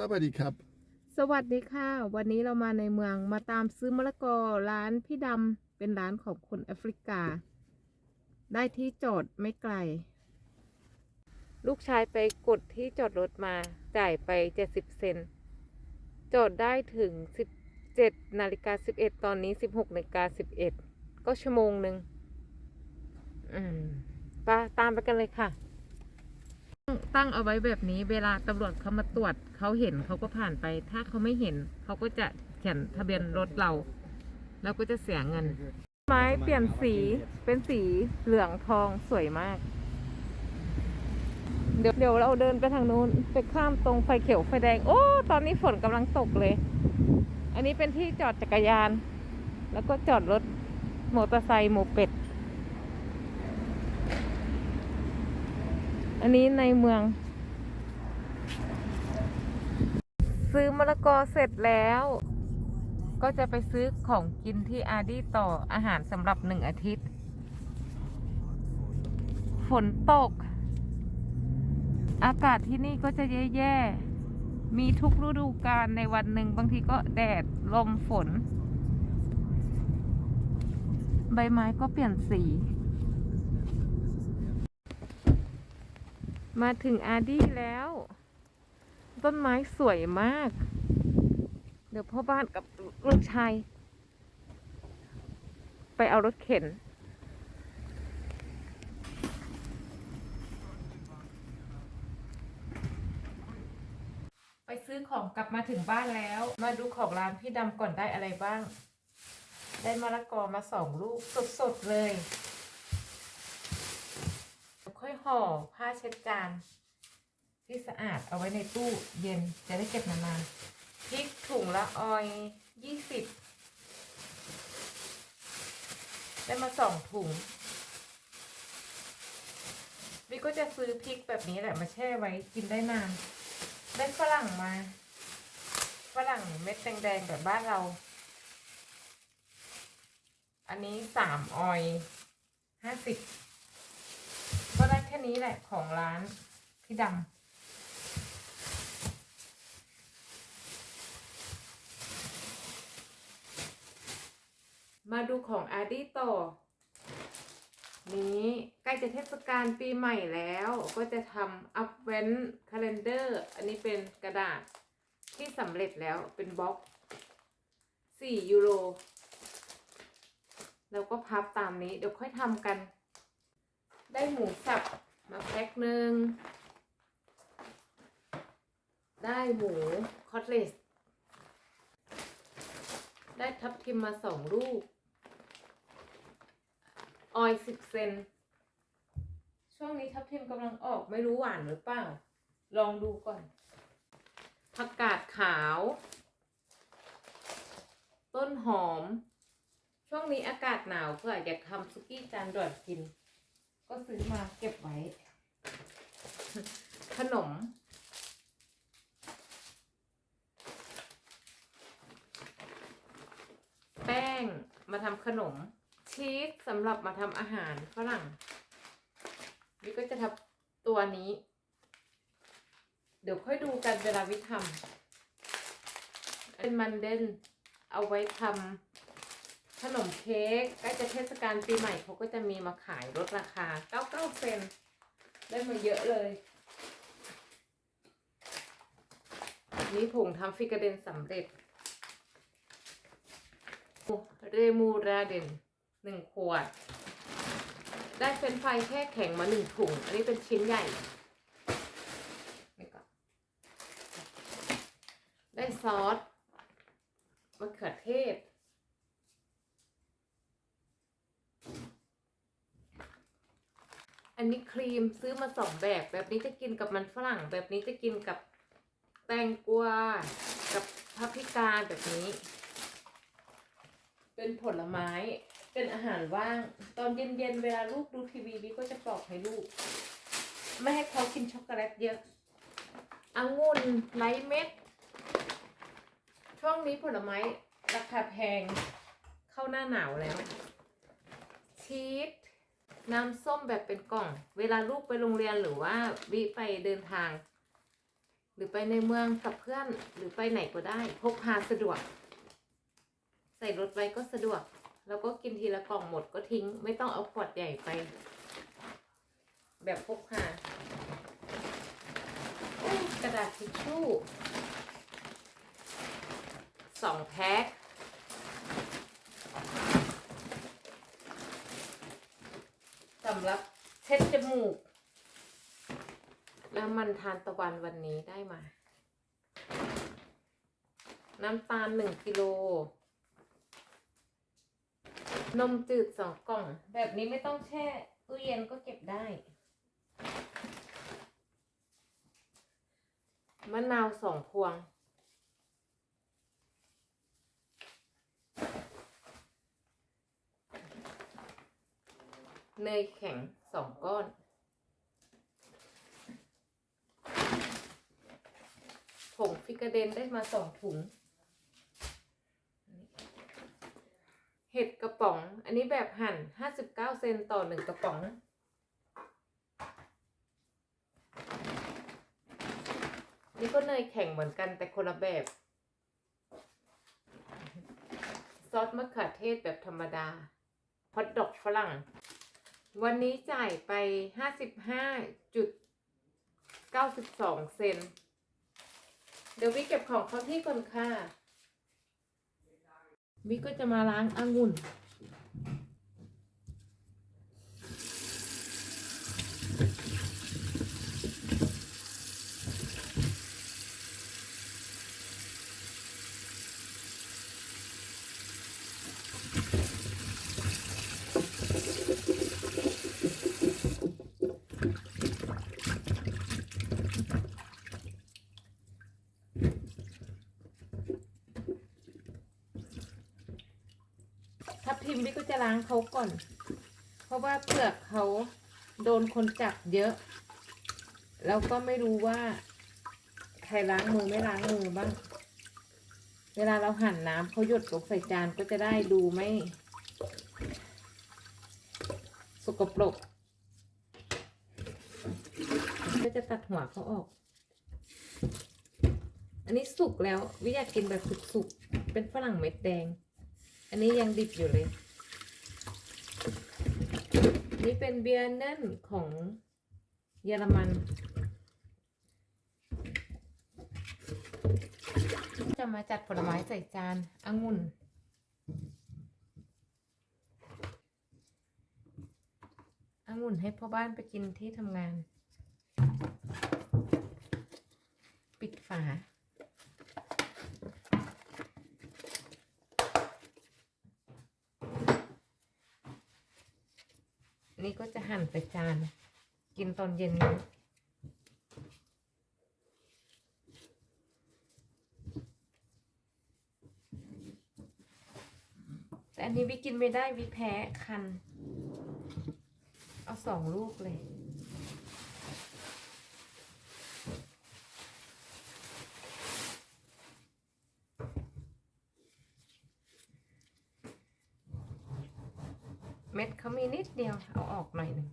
สวัสดีครับ สวัสดีค่ะ วันนี้เรามาในเมืองมาตามซื้อมะละกอร้านพี่ดำเป็นร้านของคนแอฟริกา ได้ที่จอดไม่ไกล ลูกชายไปกดที่จอดรถมา จ่ายไป 70 เซนต์จอดได้ถึง 17นาฬิกา11 ตอนนี้ 16นาฬิกา11 ก็ชั่วโมงหนึ่งอืมไปตามไปกันเลยค่ะ ตั้งเอาไว้แบบนี้เวลาตำรวจเขามาตรวจเขาเห็นเขาก็ผ่านไป ถ้าเขาไม่เห็นเขาก็จะเขียนทะเบียนรถเราแล้วก็จะเสียเงิน ไม้เปลี่ยนสีเป็นสีเหลืองทองสวยมาก เดี๋ยวเดี๋ยวเราเดินไปทางนู้นไปข้ามตรงไฟเขียวไฟแดง โอ้ ตอนนี้ฝนกำลังตกเลย อันนี้เป็นที่จอดจักรยาน แล้วก็จอดรถมอเตอร์ไซค์หมูเป็ด อันนี้ในเมือง ซื้อมะละกอเสร็จแล้ว ก็จะไปซื้อของกินที่อาดี้ต่ออาหารสำหรับหนึ่งอาทิตย์ ฝนตก อากาศที่นี่ก็จะแย่ๆ มีทุกฤดูกาลในวันหนึ่งบางทีก็แดดลมฝน ใบไม้ก็เปลี่ยนสี มาถึงอาดี้แล้ว ต้นไม้สวยมาก เดี๋ยวพ่อบ้านกับลูกชาย ไปเอารถเข็น ไปซื้อของกลับมาถึงบ้านแล้ว มาดูของร้านพี่ดำก่อนได้อะไรบ้าง ได้มะละกอมาสองลูกสดๆเลย ห่อผ้าเช็ดจานที่สะอาดเอาไว้ในตู้เย็นจะได้เก็บนานๆพริกถุงละออยยี่สิบได้มาสองถุงวิก็จะซื้อพริกแบบนี้แหละมาแช่ไว้กินได้นาน ได้ฝรั่งมา ฝรั่งเม็ดแดงๆแบบบ้านเรา อันนี้สามออยห้าสิบ ค่นี้แหละของร้านพี่ดำมาดูของอาร์ดี้ต่อ นี้ใกล้จะเทศกาลปีใหม่แล้ว ก็จะทำอัพเวนคาล endar อันนี้เป็นกระดาษที่สำเร็จแล้วเป็นบล็อก4ยูโร แล้วก็พับตามนี้ เดี๋ยวค่อยทำกัน ได้หมูสับ มาแพ็คหนึ่ง ได้หมูคอตเลส ได้ทับทิมมาสองลูก ออยสิบเซน ช่วงนี้ทับทิมกำลังออกไม่รู้หวานหรือเปล่า ลองดูก่อน ผักกาดขาว ต้นหอม ช่วงนี้อากาศหนาวเพื่ออยากทำซุกี้จานด่วนกิน ก็ซื้อมาเก็บไว้ ขนม แป้งมาทำขนม ชีสสำหรับมาทำอาหารฝรั่งวิก็จะทำตัวนี้ เดี๋ยวค่อยดูกันเวลาวิทำเป็นมันเดนเอาไว้ทำ ขนมเค้กใกล้จะเทศกาลปีใหม่เขาก็จะมีมาขายลดราคา 99 เซนได้มาเยอะเลยนี่ผงทำฟิกาเดนสำเร็จ เรมูราเดนหนึ่งขวด ได้เฟนช์ฟแค่แข็งมาหนึ่งถุง อันนี้เป็นชิ้นใหญ่ได้ซอสมะเขือเทศ อันนี้ครีมซื้อมาสองแบบ แบบนี้จะกินกับมันฝรั่ง แบบนี้จะกินกับแตงกวากับพับพิกาแบบนี้ เป็นผลไม้ เป็นอาหารว่าง ตอนเย็นๆเวลาลูกดูทีวีวิก็จะปลอกให้ลูก ไม่ให้เขากินช็อกโกแลตเยอะองุ่นไร้เม็ด ช่วงนี้ผลไม้ราคาแพงเข้าหน้าหนาวแล้ว ชีส น้ำส้มแบบเป็นกล่อง เวลาลูกไปโรงเรียนหรือว่าวิไปเดินทาง หรือไปในเมืองกับเพื่อนหรือไปไหนก็ได้ พกพาสะดวก ใส่รถไว้ก็สะดวก แล้วก็กินทีละกล่องหมดก็ทิ้ง ไม่ต้องเอาขวดใหญ่ไป แบบพกพากระดาษทิชชู่สองแพ็คสำ หรับเช็ดจมูก แล้วมันทานตะวันวันนี้ได้มา น้ำตาลหนึ่งกิโล นมจืดสองกล่อง แบบนี้ไม่ต้องแช่ตู้เย็นก็เก็บได้ มะนาวสองพวง เนยแข็งสองก้อน ผงฟิกาเดนได้มาสองถุง เห็ดกระป๋อง อันนี้แบบหั่นห้าสิบเก้าเซนต่อหนึ่งกระป๋อง นี่ก็เนยแข็งเหมือนกันแต่คนละแบบ ซอสมะเขือเทศแบบธรรมดาฮอทดอกฝรั่ง วันนี้จ่ายไปห้าสิบห้าจุดเก้าสิบสองเซน เดี๋ยววิเก็บของเข้าที่ก่อนค่ะวิก็จะมาล้างองุ่น จะล้างเขาก่อน เพราะว่าเปลือกเขาโดนคนจับเยอะ แล้วก็ไม่รู้ว่า ใครล้างมือไม่ล้างมือบ้าง เวลาเราหั่นน้ำเขาหยดลงใส่จานก็จะได้ดูไม่ สกปรกก็จะตัดหัวเขาออก อันนี้สุกแล้ว วิอยากกินแบบสุกๆ เป็นฝรั่งเม็ดแดง อันนี้ยังดิบอยู่เลย นี่เป็นเบียร์เน่นของเยอรมันจะมาจัดผลไม้ใส่จานองุ่น องุ่นให้พ่อบ้านไปกินที่ทำงาน ปิดฝา นี่ ก็จะหั่นใส่จาน กินตอนเย็นนี้แต่อันนี้วิกินไม่ได้วิแพ้คัน เอาสองลูกเลย เม็ดเขามีนิดเดียวเอาออกหน่อยหนึ่ง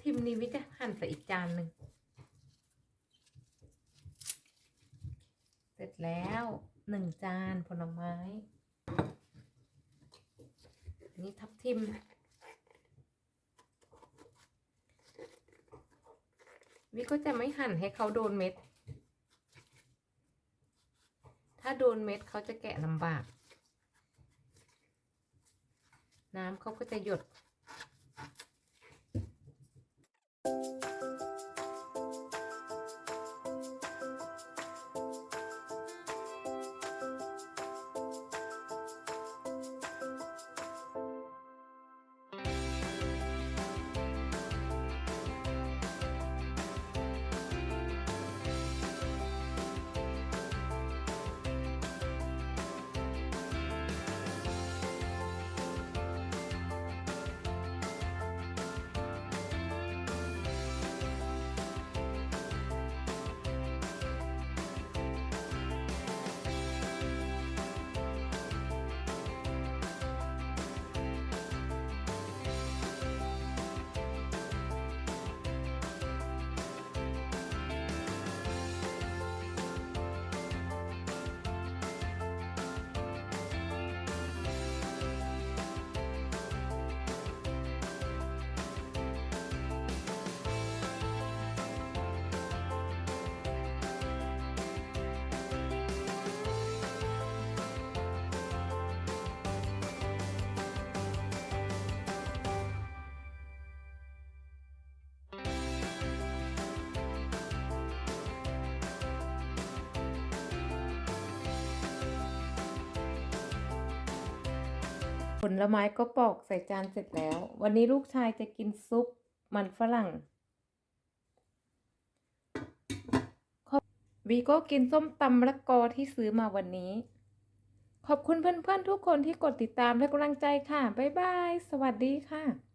ทิมนี้วิจะหั่นใส่อีกจานหนึ่ง เสร็จแล้วหนึ่งจานผลไม้นี่ทับทิม วิก็จะไม่หั่นให้เขาโดนเม็ด ถ้าโดนเม็ดเขาจะแกะลำบาก น้ำเขาก็จะหยด ผลไม้ก็ปอกใส่จานเสร็จแล้ว วันนี้ลูกชายจะกินซุปมันฝรั่งวีก็กินส้มตำละกอที่ซื้อมาวันนี้ ขอบคุณเพื่อนๆทุกคนที่กดติดตามและกำลังใจค่ะ บ๊ายบาย สวัสดีค่ะ